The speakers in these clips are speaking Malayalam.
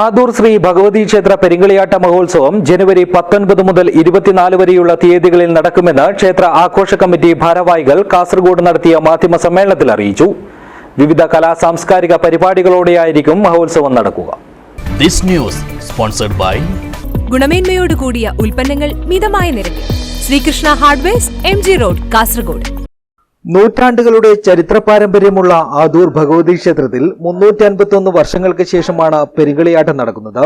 ആദൂർ ശ്രീ ഭഗവതി ക്ഷേത്ര പെരിങ്കളിയാട്ട മഹോത്സവം ജനുവരി പത്തൊൻപത് മുതൽ ഇരുപത്തിനാല് വരെയുള്ള തീയതികളിൽ നടക്കുമെന്ന് ക്ഷേത്ര ആഘോഷ കമ്മിറ്റി ഭാരവാഹികൾ കാസർഗോഡ് നടത്തിയ മാധ്യമ സമ്മേളനത്തിൽ അറിയിച്ചു. വിവിധ കലാ സാംസ്കാരിക പരിപാടികളോടെയായിരിക്കും മഹോത്സവം നടക്കുക. This news sponsored by ഗുണമേന്മയോട് കൂടിയ ഉൽപ്പന്നങ്ങൾ മിതമായ നിരക്കിൽ. Srikrishna hardware M G road Kasaragod. നൂറ്റാണ്ടുകളുടെ ചരിത്ര പാരമ്പര്യമുള്ള ആദൂർ ഭഗവതി ക്ഷേത്രത്തിൽ മുന്നൂറ്റി വർഷങ്ങൾക്ക് ശേഷമാണ് പെരിങ്കളിയാട്ടം നടക്കുന്നത്.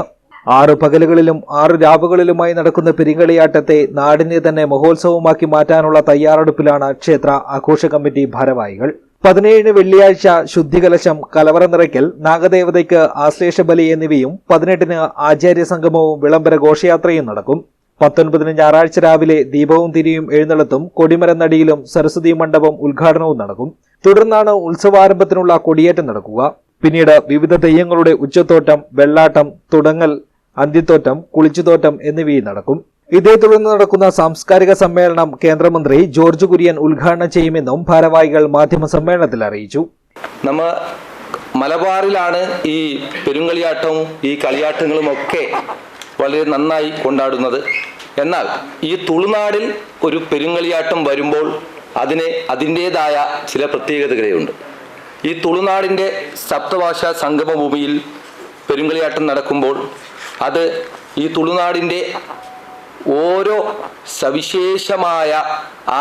ആറ് പകലുകളിലും ആറ് രാവുകളിലുമായി നടക്കുന്ന പെരിങ്കളിയാട്ടത്തെ നാടിനെ തന്നെ മഹോത്സവമാക്കി മാറ്റാനുള്ള തയ്യാറെടുപ്പിലാണ് ക്ഷേത്ര ആഘോഷ കമ്മിറ്റി ഭാരവാഹികൾ. പതിനേഴിന് വെള്ളിയാഴ്ച ശുദ്ധികലശം കലവറ നിറയ്ക്കൽ നാഗദേവതയ്ക്ക് ആശ്ലേഷ ബലി എന്നിവയും പതിനെട്ടിന് ആചാര്യ സംഗമവും വിളംബര ഘോഷയാത്രയും നടക്കും. പത്തൊൻപതിന് ഞായറാഴ്ച രാവിലെ ദീപവും തിരിയും എഴുന്നള്ളത്തും കൊടിമരനടിയിലും സരസ്വതി മണ്ഡപം ഉദ്ഘാടനവും നടക്കും. തുടർന്നാണ് ഉത്സവാരംഭത്തിനുള്ള കൊടിയേറ്റം നടക്കുക. പിന്നീട് വിവിധ തെയ്യങ്ങളുടെ ഉച്ചത്തോട്ടം വെള്ളാട്ടം തുടങ്ങൽ അന്ത്യത്തോറ്റം കുളിച്ചുതോറ്റം എന്നിവയും നടക്കും. ഇതേ തുടർന്ന് നടക്കുന്ന സാംസ്കാരിക സമ്മേളനം കേന്ദ്രമന്ത്രി ജോർജ് കുര്യൻ ഉദ്ഘാടനം ചെയ്യുമെന്നും ഭാരവാഹികൾ മാധ്യമ സമ്മേളനത്തിൽ അറിയിച്ചു. നമ്മ മലബാറിലാണ് ഈ പെരുങ്കളിയാട്ടവും ഈ കളിയാട്ടങ്ങളും ഒക്കെ വളരെ നന്നായി കൊണ്ടാടുന്നത്. എന്നാൽ ഈ തുളുനാടിൽ ഒരു പെരുങ്കളിയാട്ടം വരുമ്പോൾ അതിന് അതിന്റേതായ ചില പ്രത്യേകതകളുണ്ട്. ഈ തുളുനാടിന്റെ സപ്തഭാഷ സംഗമഭൂമിയിൽ പെരുങ്കളിയാട്ടം നടക്കുമ്പോൾ അത് ഈ തുളുനാടിന്റെ ഓരോ സവിശേഷമായ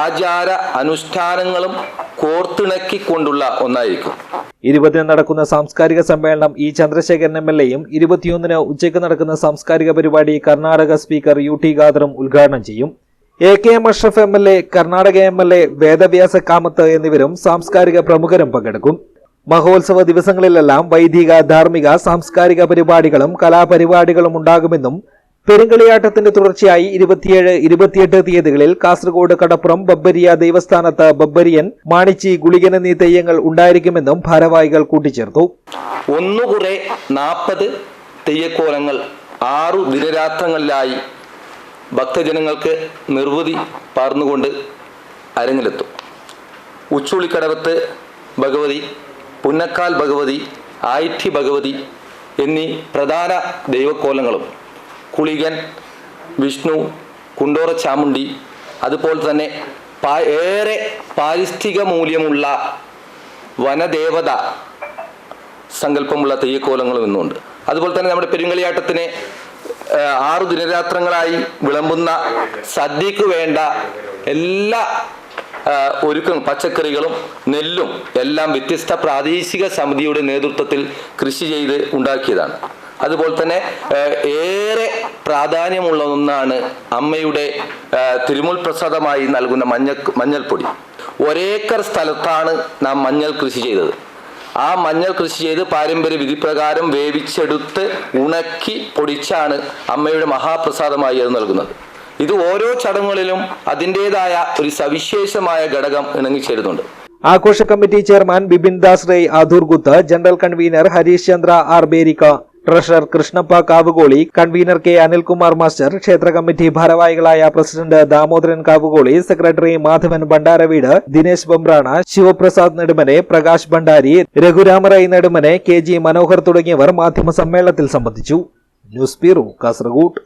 ആചാര അനുഷ്ഠാനങ്ങളും കോർത്തിണക്കിക്കൊണ്ടുള്ള ഒന്നായിരിക്കും. ഇരുപതിന് നടക്കുന്ന സാംസ്കാരിക സമ്മേളനം ഇ ചന്ദ്രശേഖരൻ എം എൽ എയും ഇരുപത്തിയൊന്നിന് ഉച്ചയ്ക്ക് നടക്കുന്ന സാംസ്കാരിക പരിപാടി കർണാടക സ്പീക്കർ യു ടി ഖാദറും ഉദ്ഘാടനം ചെയ്യും. A K M Ashraf M L A Karnataka M L A Vedavyasa Kamath എന്നിവരും സാംസ്കാരിക പ്രമുഖരും പങ്കെടുക്കും. മഹോത്സവ ദിവസങ്ങളിലെല്ലാം വൈദിക ധാർമ്മിക സാംസ്കാരിക പരിപാടികളും കലാപരിപാടികളും ഉണ്ടാകുമെന്നും പെരുങ്കളിയാട്ടത്തിന്റെ തുടർച്ചയായി ഇരുപത്തിയേഴ് ഇരുപത്തിയെട്ട് തീയതികളിൽ കാസർഗോഡ് കടപ്പുറം ബബ്ബരിയ ദേവസ്ഥാനത്ത് ബബ്ബരിയൻ മാണിച്ചി ഗുളികൻ എന്നീ തെയ്യങ്ങൾ ഉണ്ടായിരിക്കുമെന്നും ഭാരവാഹികൾ കൂട്ടിച്ചേർത്തു. ഒന്നുകുറെ നാൽപ്പത് തെയ്യക്കോലങ്ങൾ ആറു ദിനരാത്രങ്ങളിലായി ഭക്തജനങ്ങൾക്ക് നിർവൃതി പാർന്നുകൊണ്ട് അരങ്ങിലെത്തും. ഉച്ചുളിക്കടവത്ത് ഭഗവതി പുന്നക്കാൽ ഭഗവതി ആയിറ്റി ഭഗവതി എന്നീ പ്രധാന ദൈവക്കോലങ്ങളും കുളികൻ വിഷ്ണു കുണ്ടോറ ചാമുണ്ടി അതുപോലെ തന്നെ ഏറെ പാരിസ്ഥിതിക മൂല്യമുള്ള വനദേവത സങ്കല്പമുള്ള തെയ്യക്കോലങ്ങളും ഇന്നുണ്ട്. അതുപോലെ തന്നെ നമ്മുടെ പെരുങ്കളിയാട്ടത്തിന് ആറു ദിനരാത്രങ്ങളായി വിളമ്പുന്ന സദ്യക്ക് വേണ്ട എല്ലാ ഒരുക്കം പച്ചക്കറികളും നെല്ലും എല്ലാം വ്യത്യസ്ത പ്രാദേശിക സമിതിയുടെ നേതൃത്വത്തിൽ കൃഷി ചെയ്ത് ഉണ്ടാക്കിയതാണ്. അതുപോലെ തന്നെ ഏറെ പ്രാധാന്യമുള്ള ഒന്നാണ് അമ്മയുടെ തിരുമുൽ പ്രസാദമായി നൽകുന്ന മഞ്ഞ മഞ്ഞൾപ്പൊടി. ഒരേക്കർ സ്ഥലത്താണ് നാം മഞ്ഞൾ കൃഷി ചെയ്തത്. ആ മഞ്ഞൾ കൃഷി ചെയ്ത് പാരമ്പര്യ വിധിപ്രകാരം വേവിച്ചെടുത്ത് ഉണക്കി പൊടിച്ചാണ് അമ്മയുടെ മഹാപ്രസാദമായി അത് നൽകുന്നത്. ഇത് ഓരോ ചടങ്ങുകളിലും അതിന്റെതായ ഒരു സവിശേഷമായ ഘടകം ഇണങ്ങിച്ചേരുന്നുണ്ട് ആഘോഷ committee chairman Bipin Das Rai Adhurguthu general convener Harish Chandra R Berikka. Treasurer Krishnappa Kavukoli convener K Anilkumar master ക്ഷേത്ര കമ്മിറ്റി ഭാരവാഹികളായ president Damodaran Kavukoli secretary Madhavan Bhandaraveed Dinesh Bambrana Shivaprasad Nedumane Prakash Bhandari Raghuramarai Nedumane K G Manohar തുടങ്ങിയവർ മാധ്യമ സമ്മേളനത്തിൽ സംബന്ധിച്ചു. News bureau Kasaragod.